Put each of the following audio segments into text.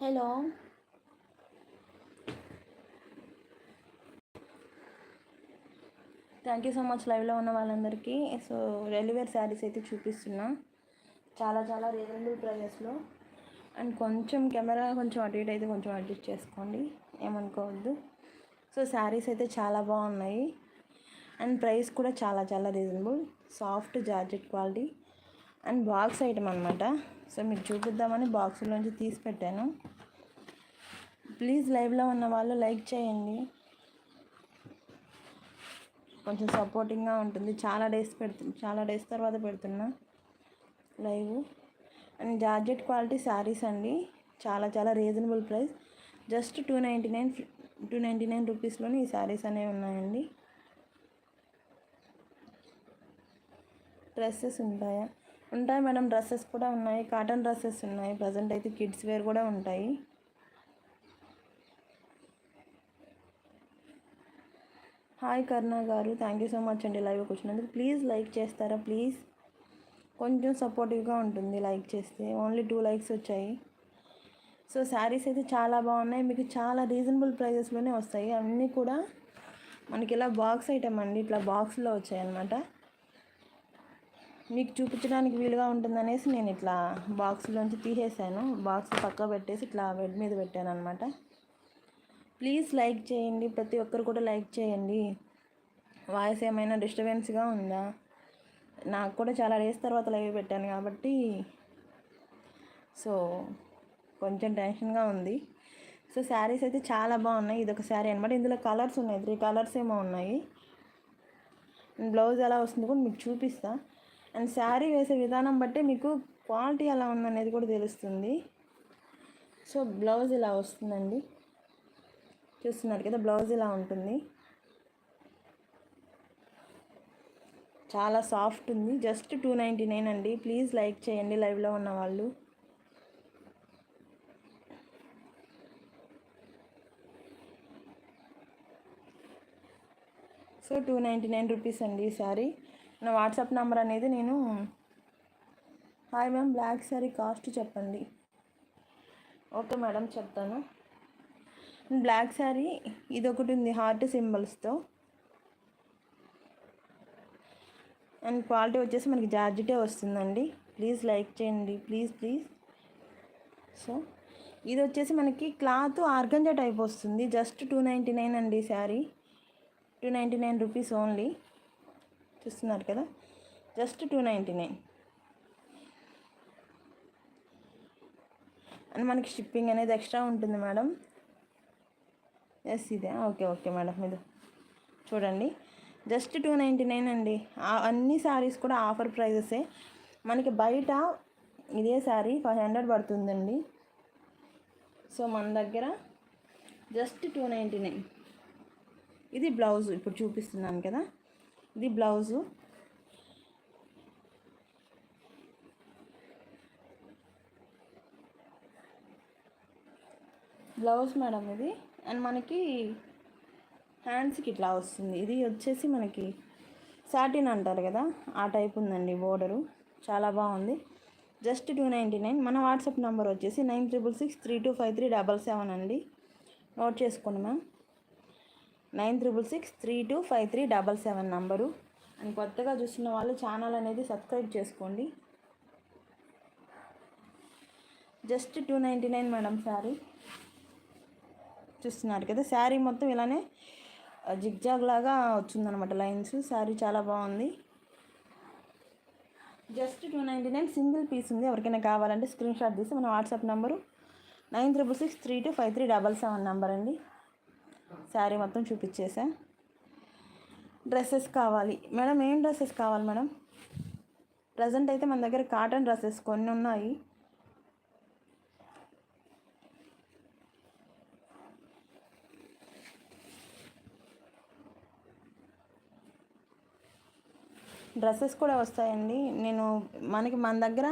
Hello thank you so much లైవ్లో ఉన్న వాళ్ళందరికీ. సో రెలివేర్ శారీస్ అయితే చూపిస్తున్నా. చాలా చాలా రీజనబుల్ ప్రైజెస్లో అండ్ కొంచెం కెమెరా కొంచెం అటు ఇటు అయితే కొంచెం అడ్జస్ట్ చేసుకోండి. ఏమనుకోవద్దు. సో శారీస్ అయితే చాలా బాగున్నాయి. అండ్ ప్రైస్ కూడా చాలా చాలా reasonable soft georgette quality and box item అనమాట సో మీకు చూపిద్దామని బాక్స్లోంచి తీసి పెట్టాను. ప్లీజ్ లైవ్లో ఉన్న వాళ్ళు లైక్ చేయండి. కొంచెం సపోర్టింగ్గా ఉంటుంది. చాలా డేస్ పెడుతు చాలా డేస్ తర్వాత పెడుతున్నా live. And georgette quality saris అండి. చాలా చాలా reasonable price. Just two ninety nine two ninety nine రూపీస్లోనే ఈ శారీస్ అనేవి ఉన్నాయండి. డ్రెస్సెస్ ఉంటాయా? ఉంటాయి మేడం డ్రెస్సెస్ కూడా ఉన్నాయి. కాటన్ డ్రెస్సెస్ ఉన్నాయి. ప్రజెంట్ అయితే కిడ్స్ వేర్ కూడా ఉంటాయి. హాయ్ కర్ణ గారు. థ్యాంక్ యూ సో మచ్ అండి లైవ్కి వచ్చినందుకు. ప్లీజ్ లైక్ చేస్తారా? ప్లీజ్. కొంచెం సపోర్టివ్గా ఉంటుంది లైక్ చేస్తే. ఓన్లీ టూ లైక్స్ వచ్చాయి. సో శారీస్ అయితే చాలా బాగున్నాయి. మీకు చాలా రీజనబుల్ ప్రైజెస్లోనే వస్తాయి. అన్నీ కూడా మనకి ఇలా బాక్స్ ఐటమ్ అండి. ఇట్లా బాక్స్లో వచ్చాయి అన్నమాట మీకు చూపించడానికి వీలుగా ఉంటుందనేసి నేను ఇట్లా బాక్స్లోంచి తీసేసాను. బాక్స్ పక్క పెట్టేసి ఇట్లా బెడ్ మీద పెట్టాను అనమాట ప్లీజ్ లైక్ చేయండి. ప్రతి ఒక్కరు కూడా లైక్ చేయండి. వాయిస్ ఏమైనా డిస్టర్బెన్స్గా ఉందా? నాకు కూడా చాలా డేస్ తర్వాత లైవ్ పెట్టాను కాబట్టి సో కొంచెం టెన్షన్గా ఉంది. సో శారీస్ అయితే చాలా బాగున్నాయి. ఇది ఒక శారీ అనమాట ఇందులో కలర్స్ ఉన్నాయి. త్రీ కలర్స్ ఏమో ఉన్నాయి. బ్లౌజ్ ఎలా వస్తుంది కూడా మీకు చూపిస్తాను అండ్ శారీ వేసే విధానం బట్టి మీకు క్వాలిటీ ఎలా ఉందనేది కూడా తెలుస్తుంది. సో బ్లౌజ్ ఇలా వస్తుందండి. చూస్తున్నారు కదా బ్లౌజ్ ఇలా ఉంటుంది. చాలా సాఫ్ట్ ఉంది. జస్ట్ టూ నైంటీ నైన్ అండి. ప్లీజ్ లైక్ చేయండి లైవ్లో ఉన్న వాళ్ళు. So two ninety nine rupees అండి ఈ శారీ. నా వాట్సాప్ నెంబర్ అనేది నేను hi ma'am black sari cost చెప్పండి. ఓకే మేడం చెప్తాను. బ్లాక్ శారీ ఇది ఒకటి ఉంది హార్ట్ సింబల్స్తో. అండ్ క్వాలిటీ వచ్చేసి మనకి జార్జిటే వస్తుందండి. ప్లీజ్ లైక్ చేయండి ప్లీజ్ ప్లీజ్. సో ఇది వచ్చేసి మనకి క్లాత్ ఆర్గంజా టైప్ వస్తుంది జస్ట్ టూ నైంటీ నైన్ అండి sari two ninety nine rupees only. చూస్తున్నారు కదా? Just two ninety nine and మనకి షిప్పింగ్ అనేది ఎక్స్ట్రా ఉంటుంది మేడం. ఎస్ ఇదే. ఓకే ఓకే మేడం ఇది. చూడండి. జస్ట్ టూ నైంటీ నైన్ అండి అన్ని శారీస్ కూడా ఆఫర్ ప్రైజెసే. మనకి బయట ఇదే శారీ ఫైవ్ హండ్రెడ్ పడుతుందండి. సో మన దగ్గర జస్ట్ టూ నైంటీ నైన్ ఇది బ్లౌజ్ ఇప్పుడు చూపిస్తున్నాను కదా. ఇది బ్లౌజు. బ్లౌజ్ మేడం ఇది. అండ్ మనకి హ్యాండ్స్కి ఇట్లా వస్తుంది. ఇది వచ్చేసి మనకి సాటిన్ అంటారు కదా ఆ టైప్ ఉందండి బోర్డరు. చాలా బాగుంది. Just two ninety nine. మన వాట్సాప్ నెంబర్ వచ్చేసి nine triple six three two five three double seven అండి. నోట్ చేసుకోండి ma'am. Nine triple six three two five three double seven number. And కొత్తగా చూస్తున్న వాళ్ళు ఛానల్ అనేది సబ్స్క్రైబ్ చేసుకోండి. Just two ninety nine madam sari. చూస్తున్నారు కదా శారీ మొత్తం ఇలానే జిగ్జాగ్ లాగా వచ్చిందనమాట లైన్స్. శారీ చాలా బాగుంది. Just two ninety nine single piece ఉంది. ఎవరికైనా కావాలంటే స్క్రీన్ షాట్ తీసి మన WhatsApp number nine triple six three two five three double seven number అండి. శారీ మొత్తం చూపించేసా. డ్రెస్సెస్ కావాలి. మేడం ఏం డ్రెస్సెస్ కావాలి మేడం? ప్రజెంట్ అయితే మన దగ్గర కాటన్ డ్రెస్సెస్ కొన్ని ఉన్నాయి. డ్రెస్సెస్ కూడా వస్తాయండి. నేను మనకి మన దగ్గర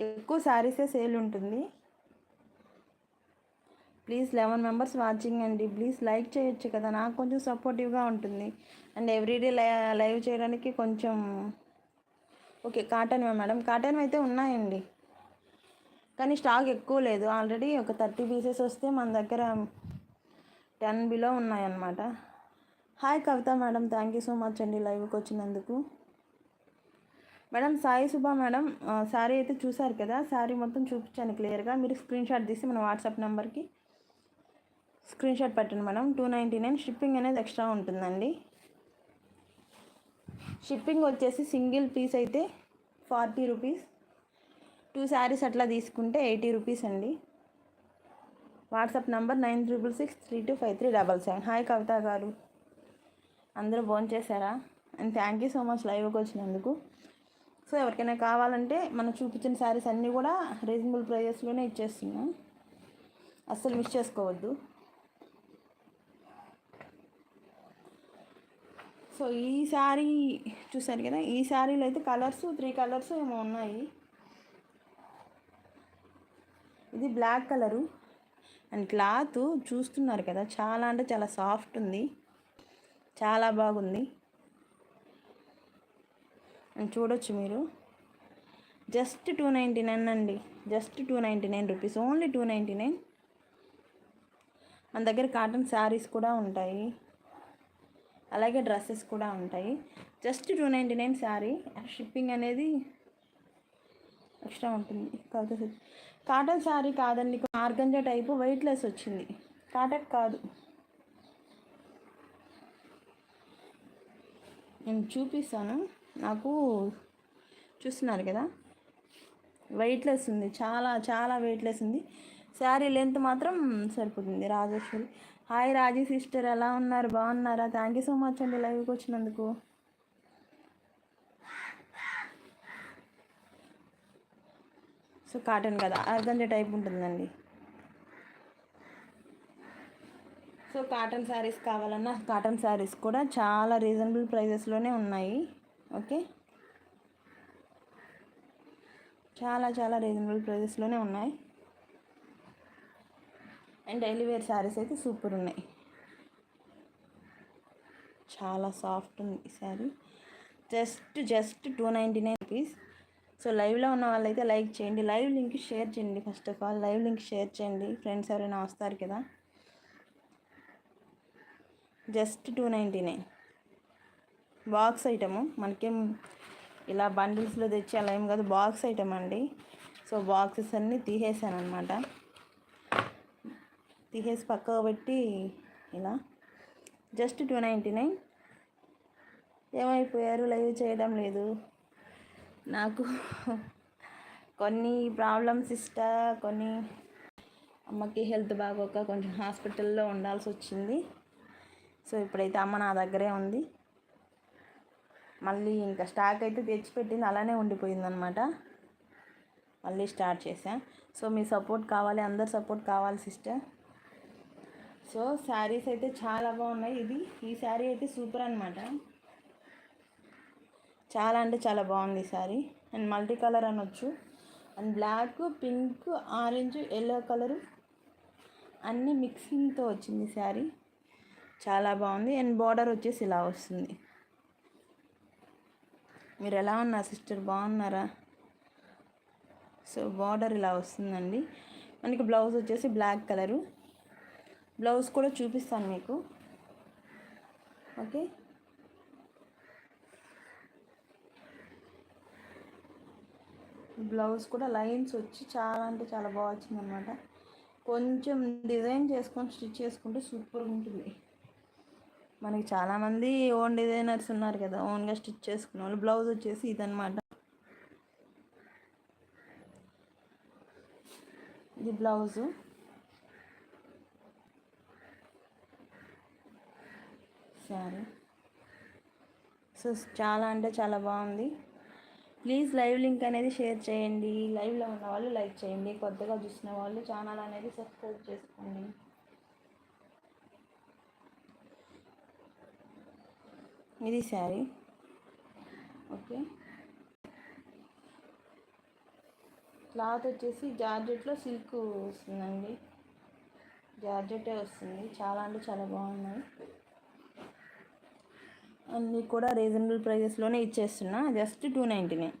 ఎక్కువ శారీసే సేల్ ఉంటుంది. ప్లీజ్ లెవెన్ మెంబర్స్ వాచింగ్ అండి. ప్లీజ్ లైక్ చేయొచ్చు కదా. నాకు కొంచెం సపోర్టివ్గా ఉంటుంది. అండ్ ఎవ్రీడే లైవ్ చేయడానికి కొంచెం ఓకే కాటన్ మేడం. కాటన్ అయితే ఉన్నాయండి. కానీ స్టాక్ ఎక్కువ లేదు. ఆల్రెడీ ఒక థర్టీ పీసెస్ వస్తే మన దగ్గర టెన్ బిలో ఉన్నాయన్నమాట. Hi Kavitha madam. Thank you so much అండి లైవ్కి వచ్చినందుకు. మేడం సాయి సుభా మేడం శారీ అయితే చూసారు కదా? శారీ మొత్తం చూపించాను క్లియర్గా. మీరు స్క్రీన్ షాట్ తీసి మన వాట్సాప్ నెంబర్కి స్క్రీన్ షాట్ పెట్టండి madam. Two ninety nine shipping అనేది ఎక్స్ట్రా ఉంటుందండి. షిప్పింగ్ వచ్చేసి సింగిల్ పీస్ అయితే ఫార్టీ రూపీస్. టూ శారీస్ అట్లా తీసుకుంటే ఎయిటీ రూపీస్ అండి. WhatsApp number nine triple six three two five three double seven. Hi Kavitha గారు. అందరూ ఫోన్ చేశారా? And thank you so much లైవ్కి వచ్చినందుకు. సో ఎవరికైనా కావాలంటే మనం చూపించిన శారీస్ అన్నీ కూడా రీజనబుల్ ప్రైజెస్లోనే ఇచ్చేస్తున్నాం. అస్సలు మిస్ చేసుకోవద్దు. సో ఈ శారీ చూసారు కదా? ఈ శారీలో అయితే కలర్స్ త్రీ కలర్స్ ఏమో ఉన్నాయి. ఇది బ్లాక్ కలరు అండ్ క్లాత్ చూస్తున్నారు కదా? చాలా అంటే చాలా సాఫ్ట్ ఉంది. చాలా బాగుంది. అండ్ చూడొచ్చు మీరు. జస్ట్ టూ నైంటీ నైన్ అండి. Just two ninety nine rupees. Only two ninety nine. మన దగ్గర కాటన్ శారీస్ కూడా ఉంటాయి. అలాగే డ్రెస్సెస్ కూడా ఉంటాయి. Just two ninety nine sari. Shipping అనేది ఎక్స్ట్రా ఉంటుంది. కాకపోతే కాటన్ శారీ కాదండి ఆర్గంజా టైపు వెయిట్లెస్ వచ్చింది. కాటన్ కాదు. నేను చూపిస్తాను. నాకు చూస్తున్నారు కదా? వెయిట్లెస్ ఉంది. చాలా చాలా వెయిట్లెస్ ఉంది. శారీ లెంత్ మాత్రం సరిపోతుంది. రాజేశ్వరి. హాయ్ రాజీ సిస్టర్ ఎలా ఉన్నారు? బాగున్నారా? థ్యాంక్ యూ సో మచ్ అండి లైవ్కి వచ్చినందుకు. సో కాటన్ కదా ఆర్గంజా టైప్ ఉంటుందండి. సో కాటన్ శారీస్ కావాలన్నా కాటన్ శారీస్ కూడా చాలా రీజనబుల్ ప్రైజెస్లోనే ఉన్నాయి. ఓకే? చాలా చాలా రీజనబుల్ ప్రైజెస్లోనే ఉన్నాయి. అండ్ డైలీ వేర్ శారీస్ అయితే సూపర్ ఉన్నాయి. చాలా సాఫ్ట్ ఉంది ఈ sari. Just just two ninety nine rupees. So లైవ్లో ఉన్న వాళ్ళైతే లైక్ చేయండి. లైవ్ లింక్ షేర్ చేయండి first of all. Live link share చేయండి. ఫ్రెండ్స్ ఎవరైనా వస్తారు కదా. Just two ninety nine. Box item మనకేం ఇలా బండిల్స్లో తెచ్చి అలా ఏం కాదు. బాక్స్ ఐటమ్ అండి. సో బాక్సెస్ అన్నీ తీసేసాను అనమాట తీసేసి పక్కకు పెట్టి ఇలా జస్ట్ టూ నైంటీ నైన్. ఏమైపోయారు? లైవ్ చేయడం లేదు. నాకు కొన్ని ప్రాబ్లమ్స్ ఇష్ట కొన్ని అమ్మకి హెల్త్ బాగోక కొంచెం హాస్పిటల్లో ఉండాల్సి వచ్చింది. సో ఇప్పుడైతే అమ్మ నా దగ్గరే ఉంది. మళ్ళీ ఇంకా స్టాక్ అయితే తెచ్చిపెట్టింది. అలానే ఉండిపోయిందనమాట మళ్ళీ స్టార్ట్ చేశాను సో మీ సపోర్ట్ కావాలి అందరు సపోర్ట్ కావాలి సిస్టర్. సో శారీస్ అయితే చాలా బాగున్నాయి. ఇది ఈ శారీ అయితే సూపర్ అనమాట చాలా అంటే చాలా బాగుంది ఈ శారీ. అండ్ మల్టీ కలర్ అనొచ్చు. And black pink orange yellow colour అన్నీ మిక్సింగ్తో వచ్చింది శారీ. చాలా బాగుంది. అండ్ బార్డర్ వచ్చేసి ఇలా వస్తుంది. మీరు ఎలా ఉన్నారు సిస్టర్ బాగున్నారా? సో బార్డర్ ఇలా వస్తుందండి. మనకి బ్లౌజ్ వచ్చేసి బ్లాక్ కలరు. బ్లౌజ్ కూడా చూపిస్తాను మీకు. ఓకే. బ్లౌజ్ కూడా లైన్స్ వచ్చి చాలా అంటే చాలా బాగా వచ్చింది అనమాట కొంచెం డిజైన్ చేసుకొని స్టిచ్ చేసుకుంటే సూపర్గా ఉంటుంది. మనకి చాలామంది ఓన్ డిజైనర్స్ ఉన్నారు కదా ఓన్గా స్టిచ్ చేసుకునే వాళ్ళు బ్లౌజ్ వచ్చేసి ఇదనమాట ఇది బ్లౌజు. సారీ సో చాలా అంటే చాలా బాగుంది. ప్లీజ్ లైవ్ లింక్ అనేది షేర్ చేయండి. లైవ్లో ఉన్న వాళ్ళు లైక్ చేయండి. కొత్తగా చూసిన వాళ్ళు ఛానల్ అనేది సబ్స్క్రైబ్ చేసుకోండి. ఇది శారీ. ఓకే. క్లాత్ వచ్చేసి జార్జెట్లో సిల్క్ వస్తుందండి. జార్జెటే వస్తుంది. చాలా అంటే చాలా బాగున్నాయి. అన్నీ కూడా రీజనబుల్ ప్రైజెస్లోనే ఇచ్చేస్తున్నా. Just two ninety nine.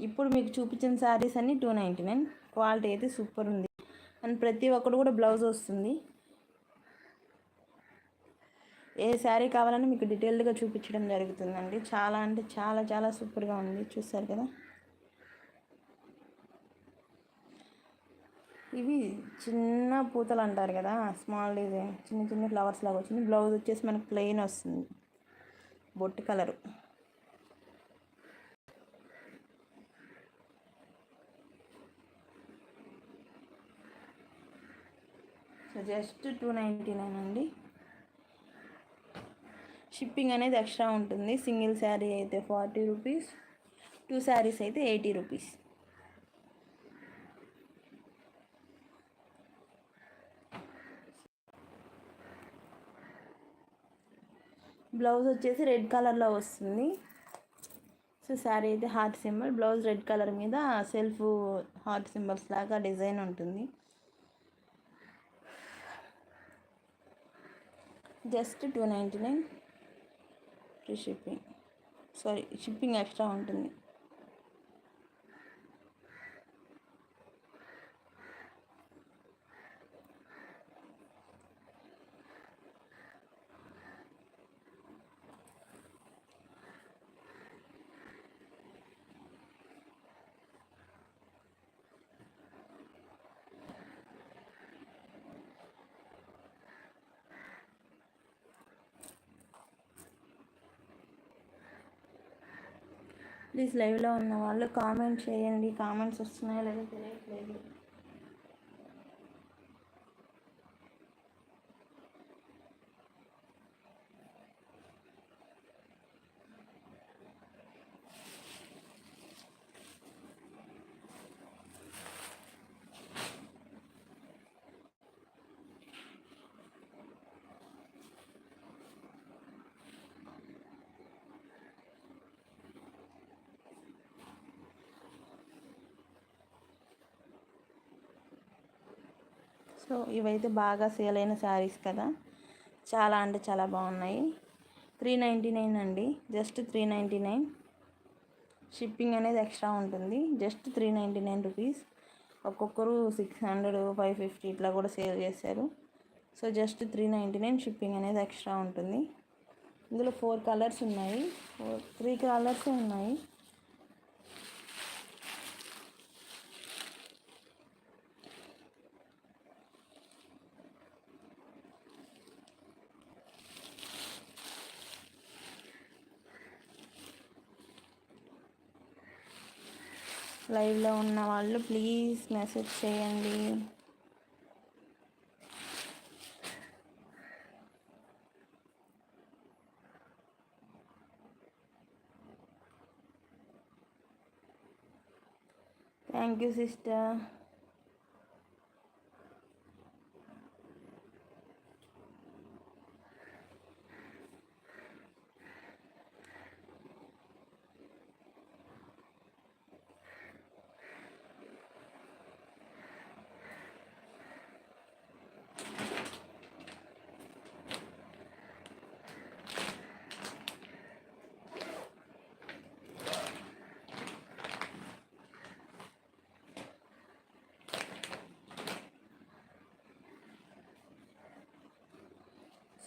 ఇప్పుడు మీకు చూపించిన శారీస్ అన్నీ టూ నైంటీ నైన్. క్వాలిటీ అయితే సూపర్ ఉంది. అండ్ ప్రతి ఒక్కరు కూడా బ్లౌజ్ వస్తుంది. ఏ శారీ కావాలని మీకు డీటెయిల్డ్గా చూపించడం జరుగుతుందండి. చాలా అంటే చాలా చాలా సూపర్గా ఉంది. చూస్తారు కదా? ఇవి చిన్న పూతలు అంటారు కదా స్మాల్ డిజైన్ చిన్న చిన్న ఫ్లవర్స్ లాగా వచ్చింది. బ్లౌజ్ వచ్చేసి మనకు ప్లెయిన్ వస్తుంది. బొట్టు colour. So just two ninety nine అండి. షిప్పింగ్ అనేది ఎక్స్ట్రా ఉంటుంది. సింగిల్ శారీ అయితే ఫార్టీ రూపీస్ టూ శారీస్ అయితే ఎయిటీ రూపీస్. బ్లౌజ్ వచ్చేసి రెడ్ కలర్లో వస్తుంది. సో శారీ అయితే heart symbol. Blouse red colour మీద సెల్ఫ్ హార్ట్ సింబల్స్ లాగా డిజైన్ ఉంటుంది. Just two ninety nine free shipping. Sorry shipping extra ఉంటుంది. ప్లీజ్ లైవ్లో ఉన్న వాళ్ళు కామెంట్ చేయండి. కామెంట్స్ వస్తున్నాయో లేదో తెలియదు సో ఇవైతే బాగా సేల్ అయిన శారీస్ కదా. చాలా అంటే చాలా బాగున్నాయి. త్రీ నైంటీ నైన్ అండి. Just three ninety nine. Shipping అనేది ఎక్స్ట్రా ఉంటుంది. Just three ninety nine rupees. ఒక్కొక్కరు సిక్స్ హండ్రెడ్ ఫైవ్ ఫిఫ్టీ ఇట్లా కూడా సేల్ చేశారు. So just three ninety nine shipping అనేది ఎక్స్ట్రా ఉంటుంది. ఇందులో ఫోర్ కలర్స్ ఉన్నాయి. ఫోర్ త్రీ కలర్స్ ఉన్నాయి. లైవ్లో ఉన్న వాళ్ళు ప్లీజ్ మెసేజ్ చేయండి. థ్యాంక్ యూ సిస్టర్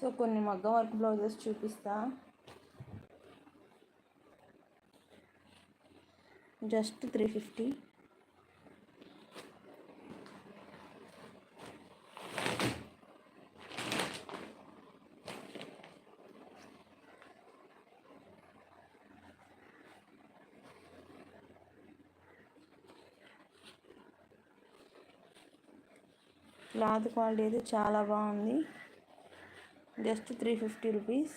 సో కొన్ని మగ్గం వర్క్ బ్లౌజెస్ చూపిస్తా. Just three fifty. Cloth quality అయితే చాలా బాగుంది. Just three fifty rupees.